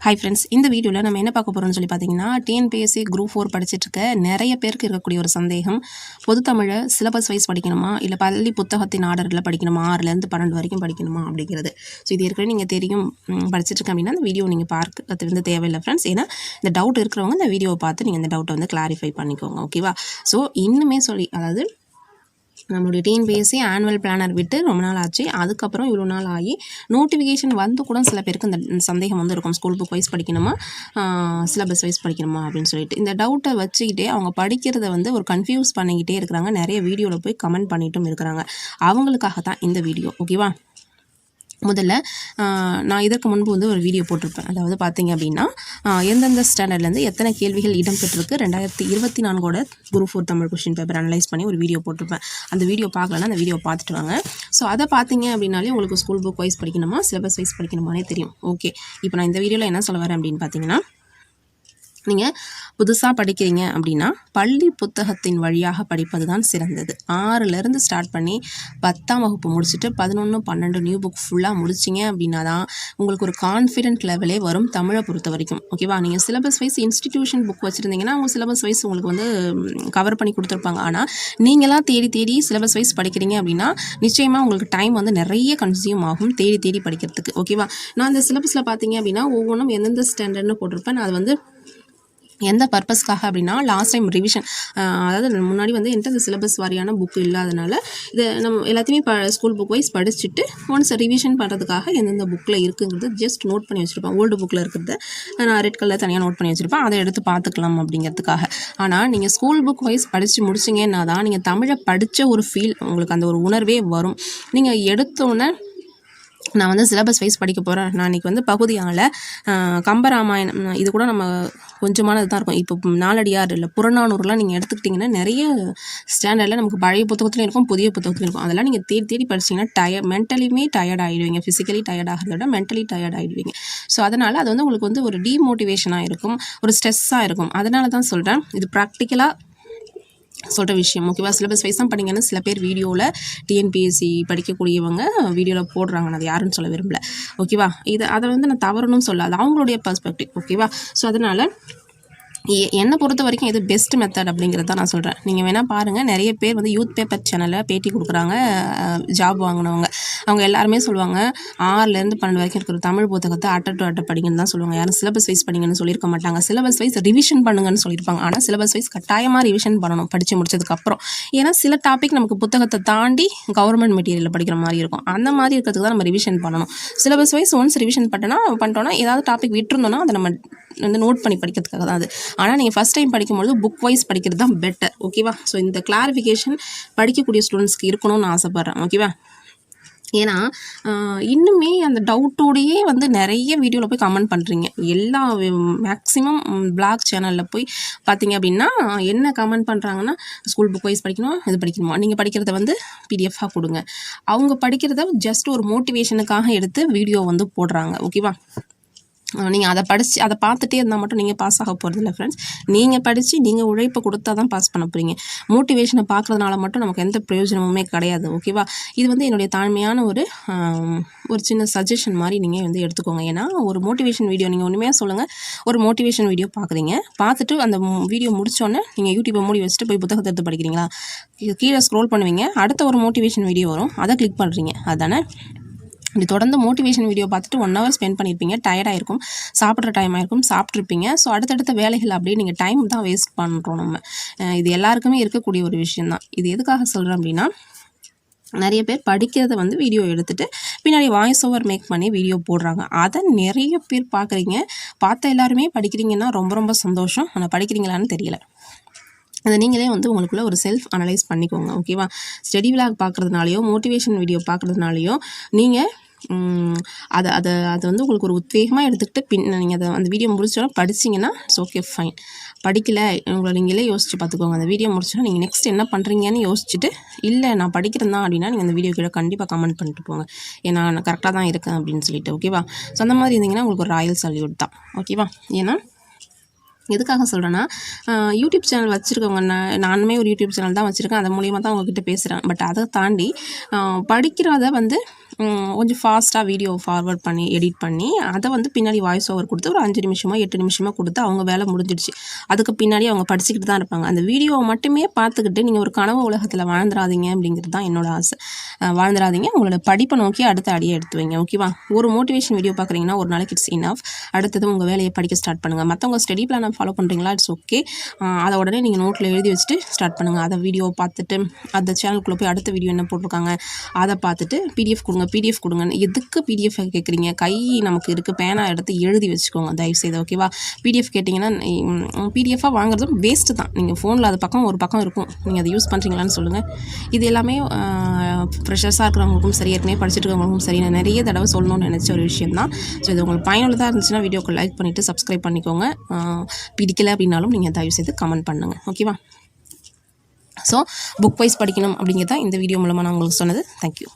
Hi friends இந்த வீடியோவில் நம்ம என்ன பார்க்க போகிறோம்னு சொல்லி பார்த்தீங்கன்னா டிஎன்பிஎஸ்சி குரூப் ஃபோர் படிச்சுட்டு இருக்க நிறைய பேருக்கு இருக்கக்கூடிய ஒரு சந்தேகம். பொது தமிழை சிலபஸ் வைஸ் படிக்கணுமா? இல்லை பள்ளி புத்தகத்தின் ஆர்டரில் படிக்கணுமா? ஆறுலேருந்து பன்னெண்டு வரைக்கும் படிக்கணுமா? அப்படிங்கிறது. ஸோ இது ஏற்கனவே நீங்கள் தெரியும் ம், அப்படின்னா அந்த வீடியோ நீங்கள் பார்க்க வந்து தேவையில்லை ஃப்ரெண்ட்ஸ் ஏன்னா இந்த டவுட் இருக்கிறவங்க இந்த வீடியோவை பார்த்து நீங்கள் இந்த டவுட்டை வந்து கிளாரிஃபை பண்ணிக்கோங்க ஓகேவா ஸோ இன்னுமே சொல்லி அதாவது நம்மளுடைய டிஎன்பிஎஸ்சி ஆனுவல் பிளானர் விட்டு ரொம்ப நாள் ஆச்சு. அதுக்கப்புறம் இவ்வளோ நாள் ஆகி நோட்டிஃபிகேஷன் வந்து கூட சில பேருக்கு இந்த சந்தேகம் வந்து இருக்கும் ஸ்கூல் புக் வைஸ் படிக்கணுமா சிலபஸ் வைஸ் படிக்கணுமா? அப்படின்னு சொல்லிட்டு. இந்த டவுட்டை வச்சுக்கிட்டே அவங்க படிக்கிறத வந்து ஒரு கன்ஃபியூஸ் பண்ணிக்கிட்டே இருக்கிறாங்க. நிறைய வீடியோவில் போய் கமெண்ட் பண்ணிட்டும் இருக்கிறாங்க. அவங்களுக்காக தான் இந்த வீடியோ ஓகேவா முதல்ல நான் இதற்கு முன்பு வந்து ஒரு வீடியோ போட்டிருப்பேன். அதாவது பார்த்தீங்க அப்படின்னா எந்தெந்த ஸ்டாண்டர்ட்லேருந்து எத்தனை கேள்விகள் இடம்பெற்றிருக்கு. ரெண்டாயிரத்தி இருபத்தி நான்கோட group four Tamil question paper analyse பண்ணி ஒரு வீடியோ போட்டிருப்பேன். அந்த வீடியோ பார்க்கலன்னா அந்த வீடியோ பார்த்துட்டு வாங்க. ஸோ அதை பார்த்தீங்க அப்படின்னாலே உங்களுக்கு ஸ்கூல் புக் வைஸ் படிக்கணுமா? சிலபஸ் வைஸ் படிக்கணுமானே தெரியும். ஓகே இப்போ நான் இந்த வீடியோவில் என்ன சொல்ல வரேன் அப்படின்னு பார்த்தீங்கன்னா நீங்கள் புதுசாக படிக்கிறீங்க அப்படின்னா பள்ளி புத்தகத்தின் வழியாக படிப்பது தான் சிறந்தது ஆறுலேருந்து ஸ்டார்ட் பண்ணி பத்தாம் வகுப்பு முடிச்சுட்டு பதினொன்று பன்னெண்டு நியூ புக் ஃபுல்லாக முடிச்சிங்க அப்படின்னா தான் உங்களுக்கு ஒரு கான்ஃபிடென்ட் லெவலே வரும் தமிழை பொறுத்த வரைக்கும். ஓகேவா நீங்கள் சிலபஸ் வைஸ் இன்ஸ்டிடியூஷன் புக் வச்சுருந்தீங்கன்னா அவங்க சிலபஸ் வைஸ் உங்களுக்கு வந்து கவர் பண்ணி கொடுத்துருப்பாங்க. ஆனால் நீங்களாம் தேடி தேடி சிலபஸ் வைஸ் படிக்கிறீங்க அப்படின்னா நிச்சயமாக உங்களுக்கு டைம் வந்து நிறைய கன்சியூம் ஆகும் தேடி தேடி படிக்கிறதுக்கு. ஓகேவா நான் அந்த சிலபஸில் பார்த்தீங்க அப்படின்னா ஒவ்வொன்றும் எந்தெந்த ஸ்டாண்டர்ட்னு போட்டிருப்பேன். நான் அது வந்து எந்த பர்பஸ்க்காக அப்படின்னா லாஸ்ட் டைம் ரிவிஷன் அதாவது முன்னாடி வந்து எந்த சிலபஸ் வாரியான புக் இல்லாதனால இதை நம்ம எல்லாத்தையுமே ப ஸ்கூல் புக் வைஸ் படிச்சுட்டு ஒன்ஸ் ரிவிஷன் பண்ணுறதுக்காக எந்தெந்த புக்கில் இருக்குங்கிறது ஜஸ்ட் நோட் பண்ணி வச்சுருப்பேன் ஓல்டு புக்கில் இருக்கிறத நான் ரெட் கலர் தனியாக நோட் பண்ணி வச்சுருப்பேன் அதை எடுத்து பார்த்துக்கலாம் அப்படிங்கிறதுக்காக. ஆனால் நீங்கள் ஸ்கூல் புக் வைஸ் படித்து முடிச்சிங்கன்னா தான் நீங்கள் தமிழை படித்த ஒரு ஃபீல் உங்களுக்கு அந்த ஒரு உணர்வே வரும். நீங்கள் எடுத்தோன்னே நான் வந்து சிலபஸ் வைஸ் படிக்க போகிறேன் நான் இன்றைக்கி வந்து பகுதியால் கம்பராமாயணம் இது கூட நம்ம கொஞ்சமானது தான் இருக்கும். இப்போ நாலடியார் இல்லை புறநானூறுலாம் நீங்கள் எடுத்துக்கிட்டிங்கன்னா நிறைய ஸ்டாண்டர்டில் நமக்கு பழைய புத்தகத்துலையும் இருக்கும் புதிய புத்தகத்துலையும் இருக்கும். அதெல்லாம் நீங்கள் தேடி தேடி படிச்சிங்கன்னா டய மென்டலியுமே டயர்ட் ஆகிடுவீங்க ஃபிசிக்கலி டயர்ட் ஆகிறத விட மென்டலி டயர்ட் ஆகிடுவீங்க ஸோ அதனால் அது வந்து உங்களுக்கு வந்து ஒரு டீமோட்டிவேஷனாக இருக்கும் ஒரு ஸ்ட்ரெஸ்ஸாக இருக்கும். அதனால தான் சொல்கிறேன் இது ப்ராக்டிக்கலாக சொல்கிற விஷயம். ஓகேவா சிலபஸ் வைஸ் தான் பண்ணிங்கன்னா சில பேர் வீடியோவில் டிஎன்பிஎஸ்சி படிக்கக்கூடியவங்க வீடியோவில் போடுறாங்க நான் அது யாருன்னு சொல்ல விரும்பல. ஓகேவா இதை அதை வந்து நான் தவறணும்னு சொல்லாது. அவங்களுடைய பர்ஸ்பெக்டிவ் ஓகேவா ஸோ அதனால் என்னை பொறுத்த வரைக்கும் இது பெஸ்ட் மெத்தட் அப்படிங்கிறத தான் நான் சொல்கிறேன் நீங்கள் வேணால் பாருங்கள் நிறைய பேர் வந்து யூத் பேப்பர் சேனலில் பேட்டி கொடுக்குறாங்க ஜாப் வாங்கினவங்க. அவங்க எல்லாருமே சொல்லுவாங்க ஆறுலேருந்து பன்னெண்டு வரைக்கும் இருக்கிற தமிழ் புத்தகத்தை அட்ட டு அட்ட படிங்கன்னு தான் சொல்லுவாங்க. யாரும் சிலபஸ் வைஸ் படிங்கன்னு சொல்லியிருக்க மாட்டாங்க. சிலபஸ் வைஸ் ரிவிஷன் பண்ணுங்கன்னு சொல்லியிருப்பாங்க. ஆனால் சிலபஸ் வைஸ் கட்டாயமாக ரிவிஷன் பண்ணணும் படித்து முடிச்சதுக்கப்புறம் ஏன்னா சில டாபிக் நமக்கு புத்தகத்தை தாண்டி கவர்மெண்ட் மெட்டீரியலில் படிக்கிற மாதிரி இருக்கும். அந்த மாதிரி இருக்கிறதுக்கு தான் நம்ம ரிவிஷன் பண்ணணும். சிலபஸ் வைஸ் ஒன்ஸ் ரிவிஷன் பண்ணனா பண்ணிட்டோம்னா ஏதாவது டாபிக் விட்டுருந்தோம்னா அதை நம்ம வந்து நோட் பண்ணி படிக்கிறதுக்காக தான் அது. ஆனால் நீங்கள் ஃபஸ்ட் டைம் படிக்கும்பொழுது புக் வைஸ் படிக்கிறது தான் பெட்டர் ஓகேவா ஸோ இந்த கிளாரிஃபிகேஷன் படிக்கக்கூடிய ஸ்டூடெண்ட்ஸ்க்கு இருக்கணும்னு ஆசைப்பட்றேன். ஓகேவா ஏன்னா இன்னுமே அந்த டவுட்டோடையே வந்து நிறைய வீடியோவில் போய் கமெண்ட் பண்ணுறீங்க எல்லா மேக்ஸிமம் பிளாக் சேனலில் போய் பார்த்தீங்க அப்படின்னா என்ன கமெண்ட் பண்ணுறாங்கன்னா ஸ்கூல் புக் வைஸ் படிக்கணும் இது படிக்கணுமா? நீங்கள் படிக்கிறத வந்து பிடிஎஃபாக கொடுங்க அவங்க படிக்கிறத ஜஸ்ட் ஒரு மோட்டிவேஷனுக்காக எடுத்து வீடியோ வந்து போடுறாங்க. ஓகேவா நீங்கள் அதை படித்து அதை பார்த்துட்டே இருந்தால் மட்டும் நீங்கள் பாஸ் ஆக போகிறதில்ல ஃப்ரெண்ட்ஸ் நீங்கள் படித்து நீங்கள் உழைப்பை கொடுத்தா தான் பாஸ் பண்ண போகிறீங்க மோட்டிவேஷனை பார்க்குறதுனால மட்டும் நமக்கு எந்த பிரயோஜனமுமே கிடையாது ஓகேவா இது வந்து என்னுடைய தாழ்மையான ஒரு ஒரு சின்ன சஜஷன் மாதிரி நீங்கள் வந்து எடுத்துக்கோங்க. ஏன்னா ஒரு மோட்டிவேஷன் வீடியோ நீங்கள் உண்மையாக சொல்லுங்கள் ஒரு மோட்டிவேஷன் வீடியோ பார்க்குறீங்க. பார்த்துட்டு அந்த வீடியோ முடிச்சோன்னே நீங்கள் யூடியூப்பை மூடி வச்சுட்டு போய் புத்தகத்தை எடுத்து படிக்கிறீங்களா? கீழே ஸ்க்ரோல் பண்ணுவீங்க அடுத்த ஒரு மோட்டிவேஷன் வீடியோ வரும் அதை கிளிக் பண்ணுறீங்க அதுதானே இப்படி தொடர்ந்து மோட்டிவேஷன் வீடியோ பார்த்துட்டு ஒன் ஹவர் ஸ்பெண்ட் பண்ணியிருப்பீங்க டயர்டாக இருக்கும் சாப்பிட்ற டைம் ஆயிருக்கும். சாப்பிட்ருப்பீங்க ஸோ அடுத்தடுத்த வேலைகள் அப்படியே நீங்கள் டைம் தான் வேஸ்ட் பண்ணுறோம் நம்ம. இது எல்லாருக்குமே இருக்கக்கூடிய ஒரு விஷயந்தான் இது எதுக்காக சொல்கிறேன் அப்படின்னா நிறைய பேர் படிக்கிறத வந்து வீடியோ எடுத்துகிட்டு பின்னாடி வாய்ஸ் ஓவர் மேக் பண்ணி வீடியோ போடுறாங்க. அதை நிறைய பேர் பார்க்குறீங்க. பார்த்த எல்லாருமே படிக்கிறீங்கன்னா ரொம்ப ரொம்ப சந்தோஷம். ஆனால் படிக்கிறீங்களான்னு தெரியல. அதை நீங்களே வந்து உங்களுக்குள்ளே ஒரு செல்ஃப் அனலைஸ் பண்ணிக்கோங்க. ஓகேவா ஸ்டடி விலாக் பார்க்குறதுனாலையோ மோட்டிவேஷன் வீடியோ பார்க்குறதுனாலையோ நீங்கள் அதை அதை அது வந்து உங்களுக்கு ஒரு உத்வேகமாக எடுத்துக்கிட்டு பின் நீங்கள் அதை அந்த வீடியோ முடிச்சோன்னா படிச்சிங்கன்னா இட்ஸ் ஓகே ஃபைன் படிக்கலை உங்களை நீங்களே யோசிச்சு பார்த்துக்கோங்க. அந்த வீடியோ முடிச்சோன்னா நீங்கள் நெக்ஸ்ட் என்ன பண்ணுறீங்கன்னு யோசிச்சுட்டு இல்லை நான் படிக்கிறேன் தான் அப்படின்னா நீங்கள் அந்த வீடியோ கீழே கண்டிப்பாக கமெண்ட் பண்ணிட்டு போங்க. ஏன்னா நான் கரெக்டாக தான் இருக்கேன் அப்படின்னு சொல்லிட்டு ஓகேவா ஸோ அந்த மாதிரி இருந்தீங்கன்னா உங்களுக்கு ஒரு ராயல் சல்யூட் தான். ஓகேவா ஏன்னா எதுக்காக சொல்கிறேன்னா யூடியூப் சேனல் வச்சுருக்கவங்க நான் நானுமே ஒரு யூடியூப் சேனல் தான் வச்சுருக்கேன். அது மூலியமாக தான் உங்ககிட்ட பேசுகிறேன் பட் அதை தாண்டி படிக்கிறத வந்து கொஞ்சம் ஃபாஸ்ட்டாக வீடியோ ஃபார்வர்ட் பண்ணி எடிட் பண்ணி அதை வந்து பின்னாடி வாய்ஸ் ஓவர் கொடுத்து ஒரு அஞ்சு நிமிஷமோ எட்டு நிமிஷமோ கொடுத்து அவங்க வேலை முடிஞ்சிடுச்சு. அதுக்கு பின்னாடி அவங்க படிச்சுக்கிட்டு தான் இருப்பாங்க. அந்த வீடியோவை மட்டுமே பார்த்துக்கிட்டு நீங்கள் ஒரு கனவு உலகத்தில் வாழ்ந்துடாதீங்க அப்படிங்கிறது தான் என்னோட ஆசை. வாழ்ந்துடாதீங்க உங்களோட படிப்பை நோக்கி அடுத்த அடியை எடுத்து வைங்க. ஓகேவா ஒரு மோட்டிவேஷன் வீடியோ பார்க்குறீங்கன்னா ஒரு நாளைக்கு இட்ஸ் இனஃப் அடுத்தது உங்கள் வேலையை படிக்க ஸ்டார்ட் பண்ணுங்கள் மற்றவங்க ஸ்டடி பிளானை ஃபாலோ பண்ணுறீங்களா இட்ஸ் ஓகே அதை உடனே நீங்கள் நோட்டில் எழுதி வச்சுட்டு ஸ்டார்ட் பண்ணுங்கள் அதை வீடியோ பார்த்துட்டு அந்த சேனலுக்குள்ளே போய் அடுத்த வீடியோ என்ன போட்டிருக்காங்க அதை பார்த்துட்டு பிடிஎஃப் கொடுங்க. பிடிஎஃப் கொடுங்க. எதுக்கு பிடிஎஃப் கேட்குறீங்க கை நமக்கு இருக்குது பேனா எடுத்து எழுதி வச்சுக்கோங்க. தயவுசெய்து ஓகேவா பிடிஎஃப் கேட்டிங்கன்னா பிடிஎஃபாக வாங்குறதும் வேஸ்ட்டு தான். நீங்கள் ஃபோனில் அது பக்கம் ஒரு பக்கம் இருக்கும். நீங்கள் அதை யூஸ் பண்ணுறீங்களான்னு சொல்லுங்கள் இது எல்லாமே ஃப்ரெஷர்ஸாக இருக்கிறவங்களுக்கும் சரி ஏற்கனவே படிச்சுட்டு இருக்கிறவங்களுக்கும் சரி நான் நிறைய தடவை சொல்லணும்னு நினச்ச ஒரு விஷயம் தான். ஸோ இது உங்களுக்கு பயனுள்ளதாக இருந்துச்சுன்னா வீடியோக்கு லைக் பண்ணிவிட்டு சப்ஸ்கிரைப் பண்ணிக்கோங்க. பிடிக்கலை பிடிக்கல அப்படின்னாலும் நீங்கள் தயவுசெய்து கமெண்ட் பண்ணுங்கள் ஓகேவா ஸோ புக் வைஸ் படிக்கணும் அப்படிங்கிறது தான் இந்த வீடியோ மூலமாக நான் உங்களுக்கு சொன்னது. தேங்க்யூ